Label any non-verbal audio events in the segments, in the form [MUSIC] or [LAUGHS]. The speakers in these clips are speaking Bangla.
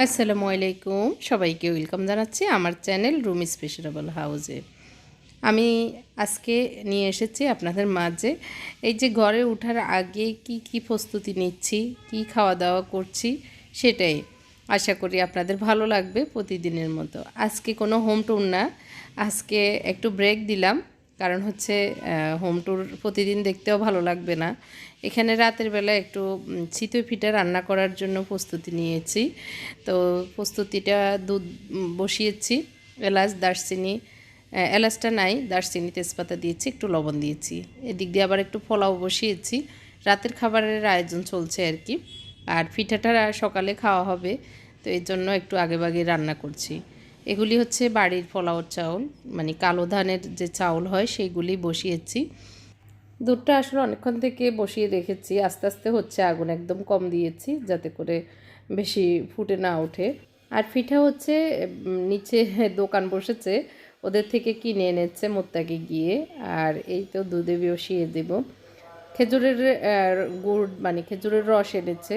আসসালামু আলাইকুম। সবাইকে ওয়েলকাম জানাচ্ছি আমার চ্যানেল রুম স্পেশালেবল হাউজে। আমি আজকে নিয়ে এসেছি আপনাদের মাঝে এই যে ঘরে ওঠার আগে কি কি প্রস্তুতি নিচ্ছি, কি খাওয়া দাওয়া করছি সেটাই আশা করি আপনাদের ভালো লাগবে প্রতিদিনের মতো। আজকে কোনো হোম ট্যুর না, আজকে একটু ব্রেক দিলাম। কারণ হচ্ছে হোম ট্যুর প্রতিদিন দেখতেও ভালো লাগবে না। এখানে রাতের বেলা একটু চিতই পিঠা রান্না করার জন্য প্রস্তুতি নিয়েছি। তো প্রস্তুতিটা দুধ বসিয়েছি, এলাচ, দারচিনি এলাচটা নাই, দারচিনি তেজপাতা দিয়েছি, একটু লবণ দিয়েছি। এদিক দিয়ে আবার একটু পোলাও বসিয়েছি। রাতের খাবারের আয়োজন চলছে আর কি। আর পিঠাটা সকালে খাওয়া হবে, তো এর জন্য একটু আগেভাগে রান্না করছি। এগুলি হচ্ছে বাড়ির পোলাওর চাউল মানে কালো ধানের যে চাউল হয় সেইগুলি বসিয়েছি। দুধটা আসলে অনেকক্ষণ থেকে বসিয়ে রেখেছি, আস্তে আস্তে হচ্ছে আগুন একদম কম দিয়েছি যাতে করে বেশি ফুটে না ওঠে। আর পিঠা হচ্ছে নিচে [LAUGHS] দোকান বসেছে, ওদের থেকে কিনে এনেছে মোত্তাকে গিয়ে, আর এই তো দুধে বসিয়ে দেব। খেজুরের গুড় মানে খেজুরের রস এনেছে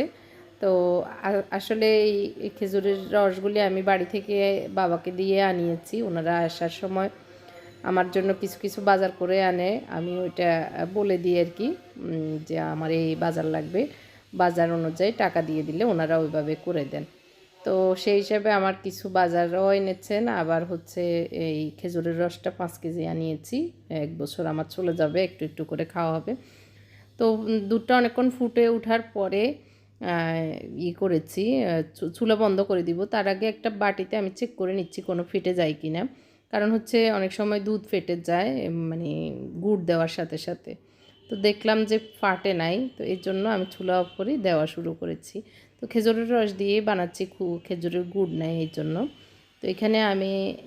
তো আসলে এই খেজুরের রসগুলি আমি বাড়ি থেকে বাবাকে দিয়ে আনিয়েছি। ওনারা আসার সময় আমার জন্য কিছু কিছু বাজার করে আনে। আমি ওইটা বলে দিই আর কি যে আমার এই বাজার লাগবে। বাজার অনুযায়ী টাকা দিয়ে দিলে ওনারা ওইভাবে করে দেন। তো সেই হিসাবে আমার কিছু বাজারও এনেছেন। আবার হচ্ছে এই খেজুরের রসটা পাঁচ কেজি আনিয়েছি। এক বছর আমার চলে যাবে, একটু একটু করে খাওয়া হবে। তো দুধটা অনেকক্ষণ ফুটে ওঠার পরে ই করেছি চুলা বন্ধ করে দিব। তার আগে একটা বাটিতে আমি চেক করে নিচ্ছি কোনো ফেটে যায় কি না কারণ হচ্ছে অনেক সময় দুধ ফেটে যায় মানে গুড় দেওয়ার সাথে সাথে। তো দেখলাম যে ফাটে নাই, তো এর জন্য আমি চুলা অফ করে দেওয়া শুরু করেছি। তো খেজুরের রস দিয়ে বানাচ্ছি, খু- খেজুরের গুড় নেয় এই জন্য। তো এখানে আমি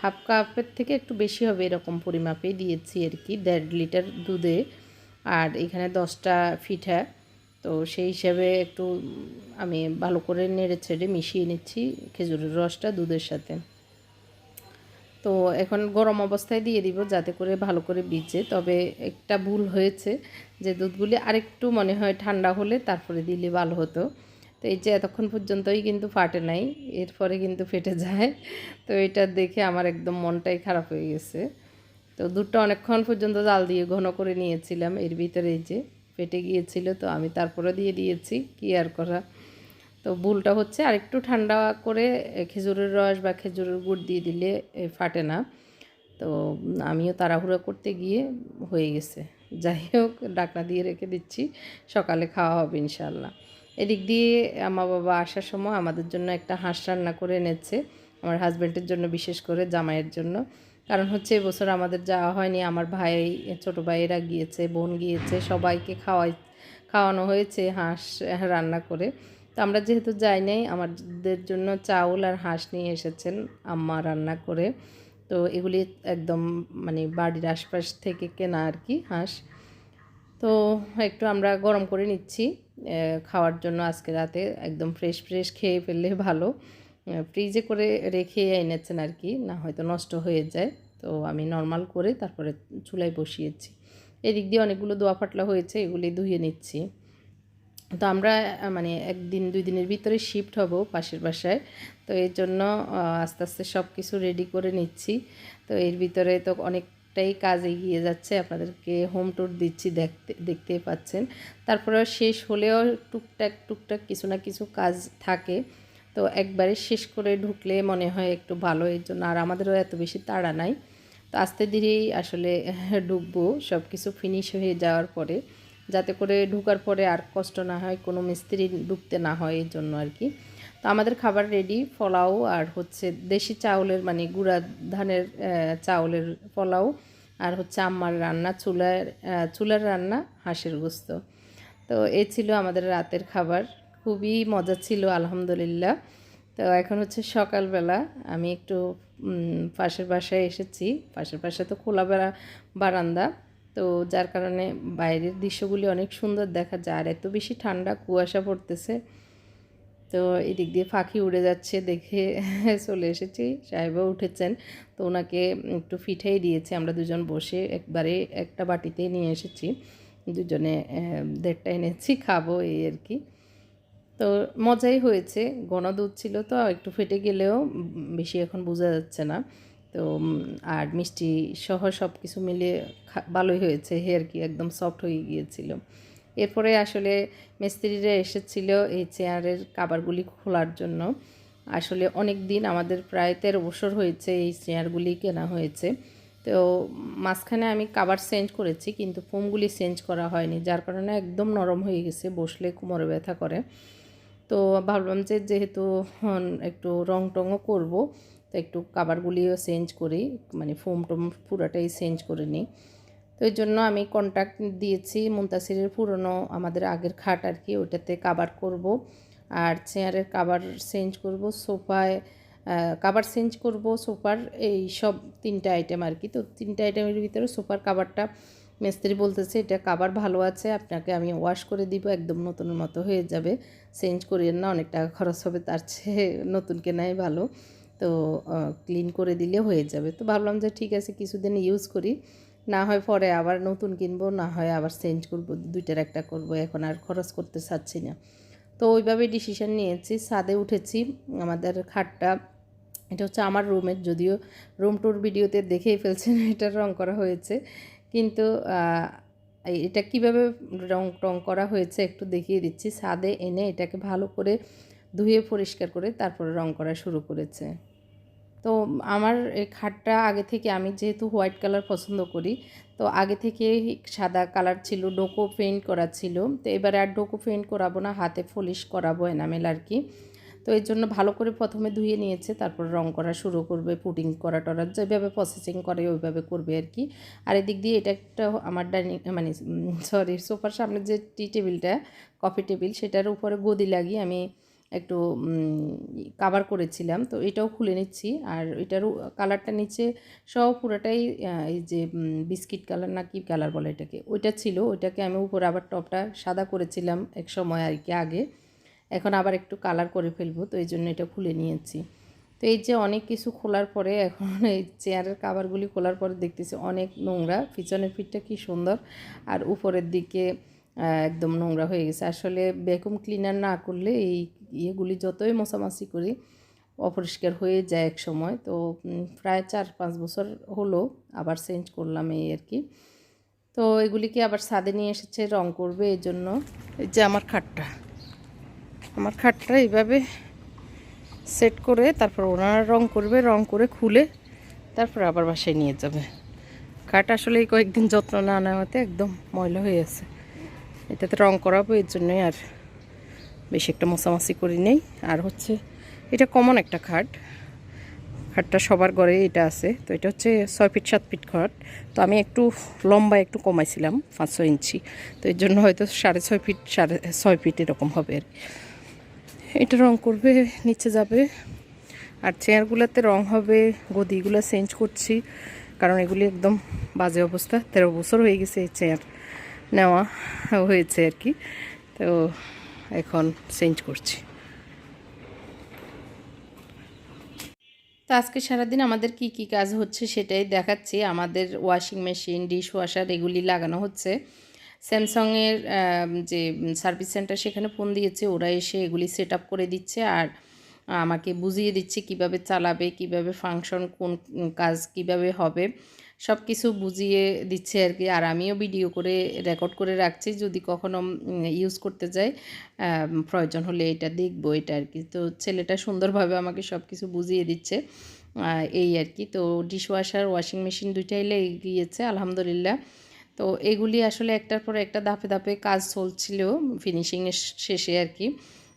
হাফ কাপের থেকে একটু বেশি হবে এরকম পরিমাপে দিয়েছি আর কি, দেড় লিটার দুধে। আর এখানে দশটা পিঠা তো সেই হিসাবে একটু, আমি ভালো করে নেড়ে ছেড়ে মিশিয়ে নিচ্ছি খেজুরের রসটা দুধের সাথে। তো এখন গরম অবস্থায় দিয়ে দিব যাতে করে ভালো করে ভিজে। তবে একটা ভুল হয়েছে যে দুধগুলি আরেকটু মনে হয় ঠান্ডা হলে তারপরে দিলে ভালো হতো। তো এই যে এতক্ষণ পর্যন্তই কিন্তু ফাটে নাই, এরপরে কিন্তু ফেটে যায়। তো এটা দেখে আমার একদম মনটাই খারাপ হয়ে গেছে। তো দুধটা অনেকক্ষণ পর্যন্ত জাল দিয়ে ঘন করে নিয়েছিলাম, এর ভিতরে এই যে ফেটে গিয়েছিল, তো আমি তারপরে দিয়ে দিয়েছি, কি আর করা। তো ভুলটা হচ্ছে আর একটু ঠান্ডা করে খেজুরের রস বা খেজুরের গুড় দিয়ে দিলে ফাটে না। তো আমিও তাড়াহুড়া করতে গিয়ে হয়ে গেছে। যাই হোক, ডাকনা দিয়ে রেখে দিচ্ছি, সকালে খাওয়া হবে ইনশাল্লাহ এদিক দিয়ে আমার বাবা আসার সময় আমাদের জন্য একটা হাঁস রান্না করে এনেছে, আমার হাজব্যান্ডের জন্য বিশেষ করে, জামাইয়ের জন্য। কারণ হচ্ছে এবছর আমাদের যাওয়া হয়নি, আমার ভাই, ছোটো ভাইয়েরা গিয়েছে, বোন গিয়েছে, সবাইকে খাওয়াই, খাওয়ানো হয়েছে হাঁস রান্না করে। তো আমরা যেহেতু যাই নাই, আমাদের জন্য চাউল আর হাঁস নিয়ে এসেছেন আম্মা রান্না করে। তো এগুলি একদম মানে বাড়ির আশপাশ থেকে কেনা আর কি হাঁস। তো একটু আমরা গরম করে নিচ্ছি খাওয়ার জন্য আজকে রাতে একদম ফ্রেশ ফ্রেশ খেয়ে ফেললে ভালো। ফ্রিজে করে রেখে এনেছেন আর কি না হয়তো নষ্ট হয়ে যায়। তো আমি নর্মাল করে তারপরে চুলায় বসিয়েছি। এদিক দিয়ে অনেকগুলো দোয়া ফাটলা হয়েছে, এগুলি ধুয়ে নিচ্ছি। তো আমরা মানে একদিন, দুই দিনের ভিতরে শিফট হব পাশের বাসায়। তো এর জন্য আস্তে আস্তে সব কিছু রেডি করে নিচ্ছি। তো এর ভিতরে তো অনেকটাই কাজ এগিয়ে যাচ্ছে, আপনাদেরকে হোম ট্যুর দিচ্ছি দেখতে দেখতে পাচ্ছেন। তারপরে শেষ হলেও টুকটাক টুকটাক কিছু না কিছু কাজ থাকে। তো একবারে শেষ করে ঢুকলে মনে হয় একটু ভালো, এর জন্য আর আমাদেরও এত বেশি তাড়া নাই। তো আস্তে ধীরেই আসলে [LAUGHS] ঢুকবো সব কিছু ফিনিশ হয়ে যাওয়ার পরে। যাতে করে ঢুকার পরে আর কষ্ট না হয়, কোনো মিস্ত্রি ঢুকতে না হয় এই জন্য আর কি। তো আমাদের খাবার রেডি পোলাও আর হচ্ছে দেশি চাউলের মানে গুঁড়া ধানের চাউলের পোলাও আর হচ্ছে আম্মার রান্না, চুলার চুলার রান্না, হাঁসের গোস্ত। তো এ ছিল আমাদের রাতের খাবার। খুবই মজা ছিল, আলহামদুলিল্লাহ। তো এখন হচ্ছে সকালবেলা আমি একটু পাশের বাসায় এসেছি। পাশের বাসায় তো খোলা বেড়া, বারান্দা। তো যার কারণে বাইরের দৃশ্যগুলি অনেক সুন্দর দেখা যায়। আর এত বেশি ঠান্ডা কুয়াশা পড়তেছে। তো এদিক দিয়ে পাখি উড়ে যাচ্ছে দেখে [LAUGHS] চলে এসেছি। সাহেবও উঠেছেন। তো ওনাকে একটু পিঠাই দিয়েছে। আমরা দুজন বসে একবারে একটা বাটিতেই নিয়ে এসেছি। দুজনে দেড়টা এনেছি, খাব এই আর কি। তো মজাই হয়েছে। ঘন দুধ ছিল তো একটু ফেটে গেলেও বেশি এখন বোঝা যাচ্ছে না। তো আর মিষ্টি সহ সব কিছু মিলিয়ে খা- ভালোই হয়েছে। হেয়ার কি একদম সফট হয়ে গিয়েছিল। এরপরে আসলে মিস্ত্রিরা এসেছিল এই চেয়ারের কাবারগুলি খোলার জন্য। আসলে অনেক দিন আমাদের প্রায় তেরো বছর হয়েছে এই চেয়ারগুলি কেনা হয়েছে। তো, মাঝখানে আমি কাবার চেঞ্জ করেছি, কিন্তু ফোমগুলি চেঞ্জ করা হয়নি, যার কারণে একদম নরম হয়ে গেছে, বসলে কোমরে ব্যথা করে। তো ভাবলাম যে যেহেতু একটু রং টংও করব, তো একটু কাবারগুলিও চেঞ্জ করি মানে ফোম টোম পুরাটাই চেঞ্জ করে নিই। তো এই জন্য আমি কন্ট্যাক্ট দিয়েছি মুন্তাসিরের পুরনো, আমাদের আগের খাট আর কি, ওইটাতে কাবার করব। আর চেয়ারের কাবার চেঞ্জ করব, সোফায় কাবার চেঞ্জ করব, সোফার এই সব তিনটা আইটেম আর কি। তো তিনটা আইটেমের ভিতরে সোফার কাবারটা মিস্ত্রি বলতেছে, এটা কাবার ভালো আছে, আপনাকে আমি ওয়াশ করে দিব, একদম নতুনের মতো হয়ে যাবে। চেঞ্জ করিয়েন না, অনেক টাকা খরচ হবে, তার চেয়ে নতুন কেনাই ভালো। তো ক্লিন করে দিলে হয়ে যাবে। তো ভাবলাম যে ঠিক আছে, কিছুদিন ইউজ করি। না হয় পরে আবার নতুন কিনবো, না হয় আবার চেঞ্জ করব, দুইটার একটা করব, এখন আর খরচ করতে চাচ্ছি না। তো ওইভাবে ডিসিশন নিয়েছি, ছাদে উঠেছি। আমাদের খাটটা, এটা হচ্ছে আমার রুমের যদিও রুম টুর ভিডিওতে দেখেই ফেলছেন [LAUGHS] এটা রং করা হয়েছে। কিন্তু এটা কীভাবে রং টং করা হয়েছে একটু দেখিয়ে দিচ্ছি। ছাদে এনে এটাকে ভালো করে ধুয়ে পরিষ্কার করে তারপরে রং করা শুরু করেছে। তো আমার এই খাটটা আগে থেকে আমি যেহেতু হোয়াইট কালার পছন্দ করি, তো আগে থেকে সাদা কালার ছিল, ডোকো পেন্ট করা ছিল। তো এবারে আর ডোকো পেন্ট করাবো না, হাতে ফলিশ করাবো এনামেল আর কি। তো এর জন্য ভালো করে প্রথমে ধুয়ে নিয়েছে, তারপর রং করা শুরু করবে পুটিং করা টরা, যেভাবে প্রসেসিং করে ওইভাবে করবে আর কি। আর এদিক দিয়ে এটা একটা আমার ডাইনিং মানে সরি সোফার সামনে যে টি টেবিলটা কফি টেবিল সেটার উপরে গদি লাগিয়ে আমি একটু কাভার করেছিলাম। তো এটাও খুলে নিচ্ছি। আর এটারও কালারটা নিচে সব পুরোটাই এই যে বিস্কিট কালার না কি কালার বলে এটাকে, ওইটা ছিল। ওইটাকে আমি উপরে আবার টপটা সাদা করেছিলাম এক সময় আর কি আগে। এখন আবার একটু কালার করে ফেলব, তো এই জন্য এটা খুলে নিয়েছি। তো এই যে অনেক কিছু খোলার পরে এখন [LAUGHS] এই চেয়ারের কাভারগুলি খোলার পরে দেখতেছি অনেক নোংরা, পিছনের ফিটটা কি সুন্দর, আর উপরের দিকে একদম নোংরা হয়ে গেছে। আসলে ভ্যাকুম ক্লিনার না করলে এই ইয়েগুলি যতই মশামাছি করি, অপরিষ্কার হয়ে যায় এক সময়। তো প্রায় চার পাঁচ বছর হলো আবার চেঞ্জ করলাম এই আর কি। তো এগুলিকে আবার ছাদে নিয়ে এসেছে, রং করবে এই জন্য এই যে আমার খাটটা। আমার খাটটা এইভাবে সেট করে তারপর ওনারা রং করবে, রং করে খুলে তারপর আবার বাসায় নিয়ে যাবে। খাট আসলে এই কয়েকদিন যত্ন না নেওয়াতে একদম ময়লা হয়ে আছে। এটাতে রং করাবো, এর জন্যই আর বেশি একটা মশামাছি করি নেই। আর হচ্ছে, এটা কমন একটা খাট। খাটটা সবার ঘরে এটা আছে। তো এটা হচ্ছে ছয় ফিট, সাত ফিট খাট। তো আমি একটু লম্বা একটু কমাইছিলাম পাঁচ ছয় ইঞ্চি। তো এর জন্য হয়তো সাড়ে ছয় ফিট, সাড়ে ছয় ফিট এরকম হবে আর। এটা রং করবে, নিচে যাবে। আর চেয়ারগুলোতে রং হবে, গদিগুলো চেঞ্জ করছি, কারণ এগুলি একদম বাজে অবস্থা। তেরো বছর হয়ে গেছে এই চেয়ার নেওয়া হয়েছে আর কি। তো এখন চেঞ্জ করছি। তো আজকে সারাদিন আমাদের কি কি কাজ হচ্ছে সেটাই দেখাচ্ছি। আমাদের ওয়াশিং মেশিন ডিশ ওয়াশার এগুলি লাগানো হচ্ছে। স্যামসংয়ের যে সার্ভিস সেন্টার সেখানে ফোন দিয়েছে। ওরা এসে এগুলি সেট আপ করে দিচ্ছে আর আমাকে বুঝিয়ে দিচ্ছে কীভাবে চালাবে, কীভাবে ফাংশন, কোন কাজ কীভাবে হবে। সব কিছু বুঝিয়ে দিচ্ছে আর কি। আর আমিও ভিডিও করে, রেকর্ড করে রাখছি। যদি কখনো ইউজ করতে যাই প্রয়োজন হলে এটা দেখব, এটা আর কি। তো ছেলেটা সুন্দরভাবে আমাকে সব কিছু বুঝিয়ে দিচ্ছে এই আর কি। তো ডিশওয়াশার, ওয়াশিং মেশিন দুইটাই লেগে গিয়েছে, আলহামদুলিল্লাহ। তো এগুলি আসলে একটার পর একটা ধাপে ধাপে কাজ চলছিল ফিনিশিংয়ের শেষে আর কি।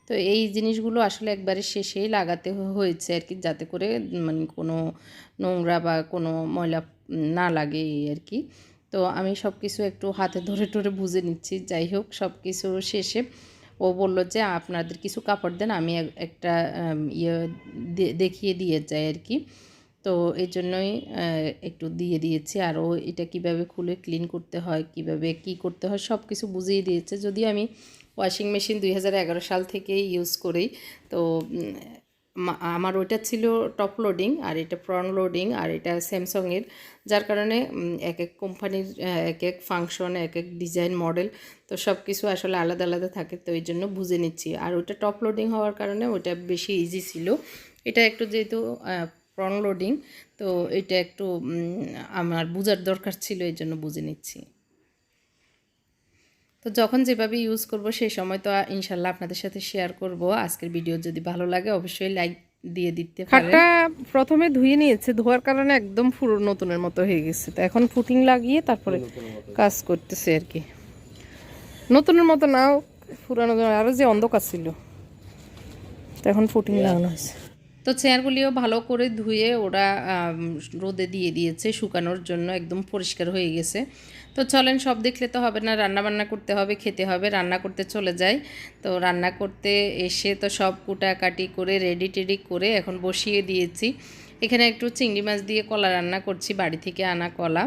তো এই জিনিসগুলো আসলে একবারে শেষেই লাগাতে হয়েছে আর কি, যাতে করে মানে কোনো নোংরা বা কোনো ময়লা না লাগে আর কি। তো আমি সব কিছু একটু হাতে ধরে টরে বুঝে নিচ্ছি, যাই হোক সব কিছু শেষে ও বলল যে আপনাদের কিছু কাপড় দেন, আমি একটা ইয়ে দেখিয়ে দিয়ে যাই আর কি। তো এই জন্যই একটু দিয়ে দিয়েছি। আর ও এটা কীভাবে খুলে ক্লিন করতে হয়, কীভাবে কি করতে হয় সব কিছু বুঝিয়ে দিয়েছে। যদি আমি ওয়াশিং মেশিন দুই হাজার এগারো সাল থেকেই ইউজ করি। তো আমার ওইটা ছিল টপ লোডিং আর এটা ফ্রন্ট লোডিং আর এটা স্যামসংয়ের যার কারণে এক এক কোম্পানির এক এক ফাংশন এক এক ডিজাইন মডেল তো সব কিছু আসলে আলাদা আলাদা থাকে। তো এই জন্য বুঝে নিচ্ছি। আর ওইটা টপ লোডিং হওয়ার কারণে ওইটা বেশি ইজি ছিল। এটা একটু যেহেতু ফ্রন্ট লোডিং তো এটা একটু আমার বোঝার দরকার ছিল এই জন্য বুঝে নিচ্ছি। তো যখন যেভাবে ইউজ করব সেই সময় তো ইনশাল্লাহ আপনাদের সাথে শেয়ার করব। আজকের ভিডিও যদি ভালো লাগে অবশ্যই লাইক দিয়ে দিতে খাটটা প্রথমে ধুয়ে নিয়েছে ধোয়ার কারণে একদম পুরো নতুনের মতো হয়ে গেছে। তো এখন ফুটিং লাগিয়ে তারপরে কাজ করতেছে আর কি। নতুনের মতো নাও পুরানো আরও যে অন্ধকার ছিল তো এখন ফুটিং লাগানো হয়েছে। তো চেয়ারগুলিও ভালো করে ধুয়ে ওরা রোদে দিয়ে দিয়েছে, শুকানোর জন্য একদম পরিষ্কার হয়ে গেছে। তো চলেন, সব দেখলে তো হবে না রান্না বান্না করতে হবে, খেতে হবে, রান্না করতে চলে যাই। তো রান্না করতে এসে তো সব কুটাকাটি করে রেডি টেডি করে এখন বসিয়ে দিয়েছি। এখানে একটু চিংড়ি মাছ দিয়ে কলা রান্না করছি, বাড়ি থেকে আনা কলা,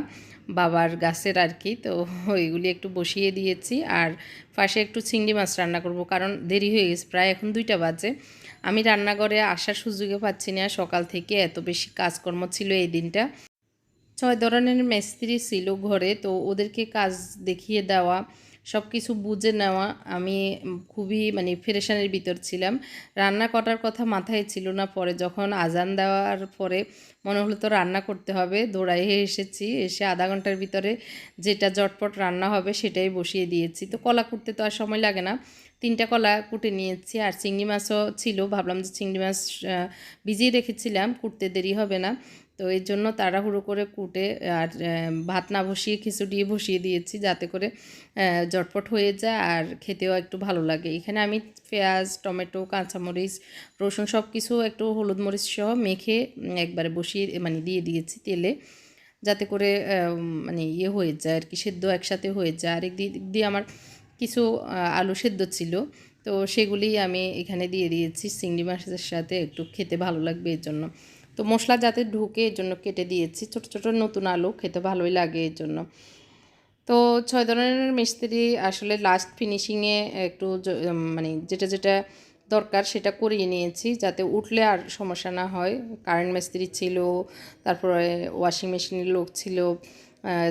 বাবার গাছের আর কি। তো ওইগুলি একটু বসিয়ে দিয়েছি আর পাশে একটু চিংড়ি মাছ রান্না করব, কারণ দেরি হয়ে গেছে, প্রায় এখন দুইটা বাজে। আমি রান্নাঘরে আসার সুযোগে পাচ্ছি না। সকাল থেকে এত বেশি কাজকর্ম ছিল এই দিনটা। ছয় ধরনের মিস্ত্রি ছিল ঘরে, তো ওদেরকে কাজ দেখিয়ে দেওয়া সব কিছু বুঝে নেওয়া। আমি খুবই মানে ফেরেশানের ভিতর ছিলাম। রান্না করার কথা মাথায় ছিল না। পরে যখন আজান দেওয়ার পরে মনে হলো তো রান্না করতে হবে দৌড়াই এসেছি। এসে আধা ঘণ্টার ভিতরে যেটা জটপট রান্না হবে সেটাই বসিয়ে দিয়েছি। তো কলা করতে তো আর সময় লাগে না। তিনটা কলা কুটে নিয়েছি আর চিংড়ি মাছও ছিল। ভাবলাম যে চিংড়ি মাছ ভিজিয়ে রেখেছিলাম, কুটতে দেরি হবে না। তো এই জন্য তাড়াহুড়ো করে কুটে আর ভাত না বসিয়ে খিচুড়ি বসিয়ে দিয়েছি যাতে করে জটপট হয়ে যায় আর খেতেও একটু ভালো লাগে। এখানে আমি পেঁয়াজ, টমেটো, কাঁচামরিচ, রসুন সব কিছু একটু হলুদ মরিচ সহ মেখে একবারে বসিয়ে মানে দিয়ে দিয়েছি তেলে যাতে করে মানে ইয়ে হয়ে যায় আর কি, সেদ্ধ একসাথে হয়ে যায়। আর দিক দিয়ে আমার কিছু আলু সেদ্ধ ছিল। তো সেগুলি আমি এখানে দিয়ে দিয়েছি। চিংড়ি মাছের সাথে একটু খেতে ভালো লাগবে এর জন্য। তো মশলা যাতে ঢুকে এর জন্য কেটে দিয়েছি। ছোট ছোট নতুন আলু খেতে ভালোই লাগে এর জন্য। তো ছয় ধরনের মিস্ত্রি আসলে লাস্ট ফিনিশিংয়ে একটু মানে যেটা যেটা দরকার সেটা করিয়ে নিয়েছি যাতে উঠলে আর সমস্যা না হয়। কারেন্ট মিস্ত্রি ছিল, তারপরে ওয়াশিং মেশিনের লোক ছিল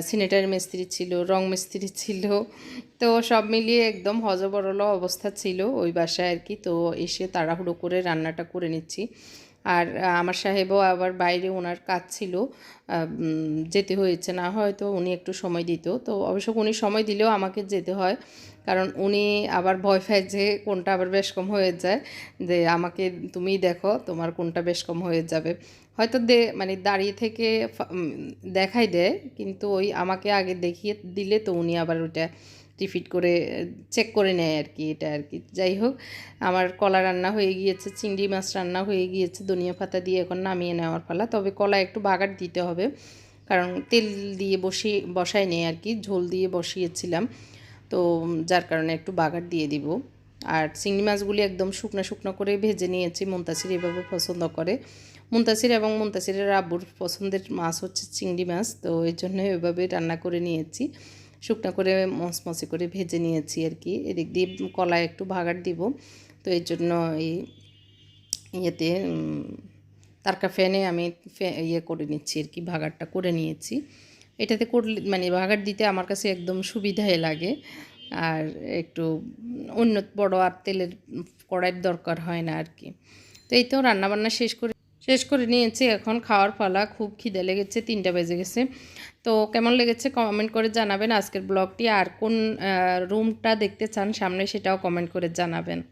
সিনেটারি মিস্ত্রি ছিল, রং মিস্ত্রি ছিল, তো সব মিলিয়ে একদম হজবরল অবস্থা ছিল ওই বাসায় আর কি। তো এসে তাড়াহুড়ো করে রান্নাটা করে নিচ্ছি। আর আমার সাহেবও আবার বাইরে ওনার কাজ ছিল। যেতে হয়েছে না, হয়তো উনি একটু সময় দিত। তো অবশ্য উনি সময় দিলেও আমাকে যেতে হয়। কারণ উনি আবার ভয় পায় যে কোনটা আবার বেশ কম হয়ে যায়। যে আমাকে, তুমি দেখো তোমার কোনটা বেশ কম হয়ে যাবে। হয়তো দে মানে দাঁড়িয়ে থেকে দেখাই দেয়, কিন্তু ওই আমাকে আগে দেখিয়ে দিলে তো উনি আবার ওইটা রিপিট করে চেক করে নেয় আর কি এটা আর কি যাই হোক, আমার কলা রান্না হয়ে গিয়েছে, চিংড়ি মাছ রান্না হয়ে গিয়েছে, ধনিয়া পাতা দিয়ে এখন নামিয়ে নেওয়ার পালা। তবে কলা একটু বাগার দিতে হবে, কারণ তেল দিয়ে বসিয়ে বসাই নেই আর কি ঝোল দিয়ে বসিয়েছিলাম। তো যার কারণে একটু বাগার দিয়ে দিব। আর চিংড়ি মাছগুলি একদম শুকনো শুকনো করে ভেজে নিয়েছি, মুন্তাসির এভাবে পছন্দ করে। মুন্তাসির এবং মুন্তাসিরের আব্বুর পছন্দের মাছ হচ্ছে চিংড়ি মাছ, তো এই জন্য এভাবে রান্না করে নিয়েছি। শুকনো করে মচমচে করে ভেজে নিয়েছি আর কি। এদিক দিয়ে কলা একটু ভাগার দিব। তো এই জন্য এই ইয়েতে তারকা ফ্যানে আমি ইয়ে করে নিচ্ছি আর কি ভাগারটা করে নিয়েছি। এটাতে করলে মানে ভাগার দিতে আমার কাছে একদম সুবিধাই লাগে। আর একটু, অন্য বড় আর তেলের কড়াইয়ের দরকার হয় না আর কি। তো এই তো রান্নাবান্না শেষ করে শেষ করে নিয়েছি। এখন খাওয়ার পালা খুব খিদে লেগেছে, তিনটা বেজে গেছে। তো কেমন লেগেছে কমেন্ট করে জানাবেন আজকের ব্লগটি আর কোন রুমটা দেখতে চান সামনে সেটাও কমেন্ট করে জানাবেন।